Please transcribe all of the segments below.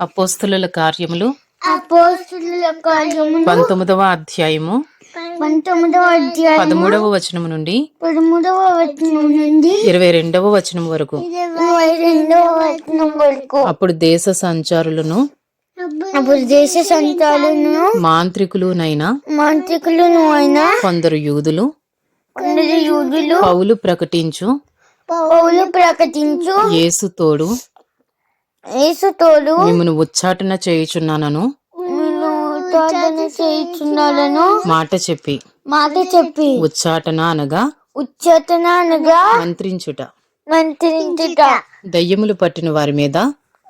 అపోస్తుల కార్యములు. పంతొమ్మిదవ అధ్యాయము. పంతొమ్మిదవ అధ్యాయం పదమూడవ వచనము నుండి. పదమూడవ వచనం నుండి. ఇరవై రెండవ వచనం వరకు. ఇరవై రెండవ వచనం వరకు. అప్పుడు దేశ సంచారులను అప్పుడు దేశ సంతాలను మాంత్రికులునైన మాంత్రికులను అయిన కొందరు యూదులు కొందరు యూదులు పౌలు ప్రకటించు పౌలు ప్రకటించు యేసు తోడు యేసు తోడు మిమ్మను ఉచ్చాటన చేయుచున్నానను. మాట చెప్పి. మాట చెప్పి. ఉచ్చాటన అనగా? ఉచ్చేతన అనగా? మంత్రించుట. మంత్రించుట. దయ్యములు పట్టిన వారి మీద?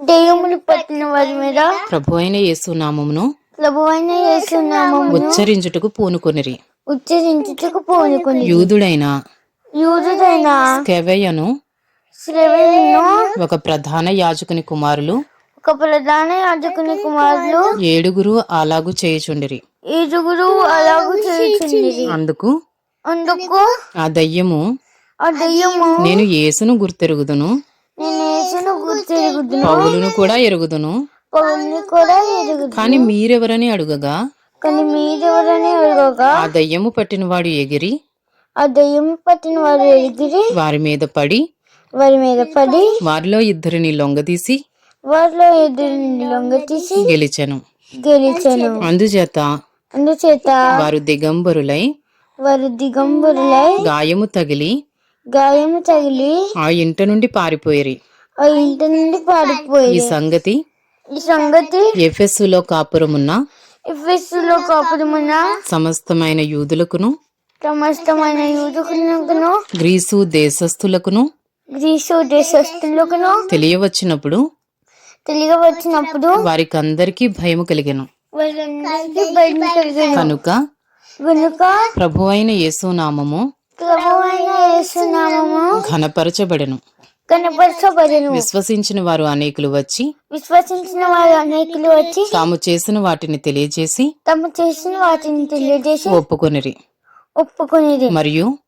దెయ్యములు పట్టిన వారి మీద? ప్రభు అయిన యేసు నామమును? ప్రభువైన యేసునామము ఉచ్చరించుటకు పూనుకొనిరి. ఉచ్చరించుటకు పోనుకుని యూదుడైన? యూదుడైన? కెవయను శ్రవణను ఒక ప్రధాన యాజకుని కుమారులు. ఒక ప్రధాన యాజకుని కుమారులు. ఏడుగురు అలాగు చేయుచుండిరి. ఏడుగురు అలాగూ చేయుచుండిరి. అందుకు అందుకు ఆ దయ్యము ఆ దెయ్యము నేను యేసును గుర్తెరుగుదును. నేను యేసును గుర్తెరుగుదును. పౌలును కూడా ఎరుగుదును. పౌల్ని కూడా ఎరుగుదు కాని మీరెవరని అడుగగా? కానీ మీరెవరని అడగగా? ఆ దయ్యము పట్టినవాడు ఎగిరి ఆ దెయ్యం పట్టిన వారు ఎగిరి వారి మీద పడి వారి మీద పడి వారిలో ఇద్దరిని లొంగదీసి వారిలో ఎదురు లొంగ తీసి గెలిచెను. గెలిచాను. అందుచేత అందుచేత వారు దిగంబరులై వారు దిగంబరులై గాయము తగిలి గాయము తగిలి ఆ ఇంట నుండి పారిపోయిరి. ఆ ఇంటి నుండి పారిపోయి ఈ సంగతి ఈ సంగతి ఎఫెస్సులో కాపురమున్న ఎఫెస్సులో కాపురమున్న సమస్తమైన యూదులకును సమస్తమైన యూదుకులకును గ్రీసు దేశస్థులకును గ్రీసు దేశస్తులకును తెలియవచ్చినప్పుడు తెలియవచ్చినప్పుడు కలిగెను. వారందరికీ భయం కలిగను. కనుక కనుక ప్రభు అయిన యేసు నామము ప్రభువైన యేసునామము ఘనపరచబడెను. కనపరచబడను విశ్వసించిన వారు అనేకులు వచ్చి విశ్వసించిన వారు అనేకులు వచ్చి తాము చేసిన వాటిని తెలియజేసి తమ చేసిన వాటిని తెలియజేసి ఒప్పుకొనిరి. ఒప్పుకునేది మరియు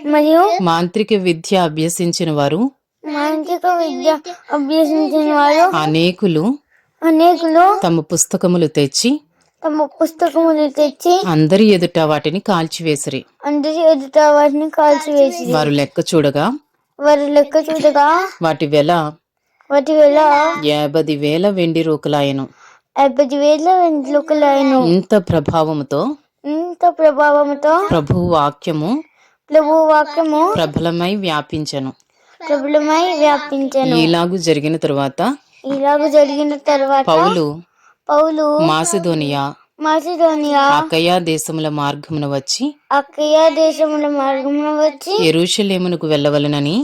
మరియు మాంత్రిక విద్య అభ్యసించిన వారు మానసిక విద్య అభ్యసించిన వారు అనేకులు అనేకులు తమ పుస్తకములు తెచ్చి తమ పుస్తకములు తెచ్చి అందరి ఎదుట వాటిని కాల్చివేసిరి. అందరి ఎదుట వాటిని కాల్చివేసి వారు లెక్క చూడగా వారి లెక్క చూడగా వాటి వెల వాటి వేల యాభై వేల వెండి రూకలాయను. యాభై వేల వెంట్రుకలైన ఇంత ప్రభావముతో ఇంత ప్రభావంతో ప్రభు వాక్యము ప్రభు వాక్యము ప్రబలమై వ్యాపించెను. ప్రబలమై వ్యాపించను. ఈలాగు జరిగిన తరువాత ఇలాగ జరిగిన తర్వాత పౌలు పౌలు మాసిదోనియా మాసిడోనియా అకయా దేశముల మార్గమున వచ్చి అక్కయ్య దేశముల మార్గమున వచ్చి ఎరుషలేమునకు వెళ్ళవలనని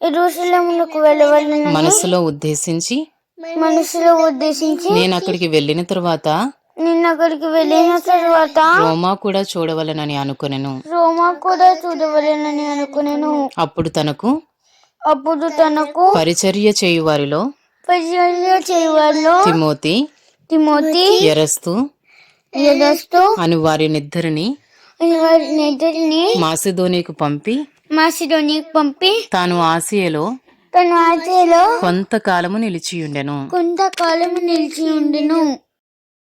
ఎరుసలమునకు వెళ్ళవలనని మనసులో ఉద్దేశించి మనసులో ఉద్దేశించి నేను అక్కడికి వెళ్ళిన తరువాత నిన్న అక్కడికి వెళ్ళిన తర్వాత రోమా కూడా చూడవలనని అనుకొనెను. రోమా కూడా చూడవలెనని అనుకునేను. అప్పుడు తనకు అప్పుడు తనకు పరిచర్య చేయు వారిలో పరిచర్య చేయవాళ్ళు తిమోతి తిమోతి ఎరస్తు ఎదస్తూ అను వారినిద్దరిని వారిని ఇద్దరిని మాసిదోనికు పంపి మాసిడోనికి పంపి తాను ఆసియలో తన ఆశలో కొంతకాలము నిలిచియుండెను. కొంతకాలం నిలిచి ఉండెను